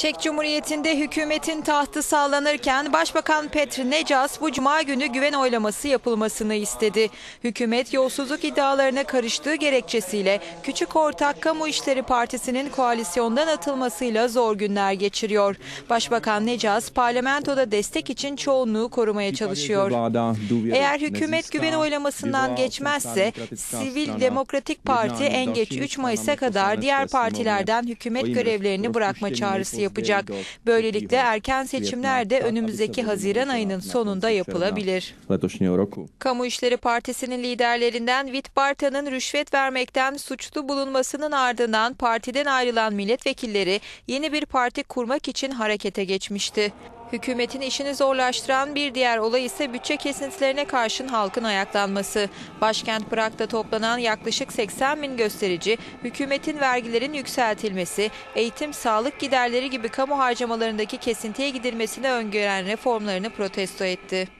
Çek Cumhuriyeti'nde hükümetin tahtı sağlanırken Başbakan Petr Necas bu cuma günü güven oylaması yapılmasını istedi. Hükümet yolsuzluk iddialarına karıştığı gerekçesiyle Küçük Ortak Kamu İşleri Partisi'nin koalisyondan atılmasıyla zor günler geçiriyor. Başbakan Necas parlamentoda destek için çoğunluğu korumaya çalışıyor. Eğer hükümet güven oylamasından geçmezse Sivil Demokratik Parti en geç 3 Mayıs'a kadar diğer partilerden hükümet görevlerini bırakma çağrısı yapacak. Böylelikle erken seçimler de önümüzdeki Haziran ayının sonunda yapılabilir. Kamu İşleri Partisi'nin liderlerinden Wittbarta'nın rüşvet vermekten suçlu bulunmasının ardından partiden ayrılan milletvekilleri yeni bir parti kurmak için harekete geçmişti. Hükümetin işini zorlaştıran bir diğer olay ise bütçe kesintilerine karşın halkın ayaklanması. Başkent Prag'da toplanan yaklaşık 80 bin gösterici, hükümetin vergilerin yükseltilmesi, eğitim, sağlık giderleri gibi kamu harcamalarındaki kesintiye gidilmesini öngören reformlarını protesto etti.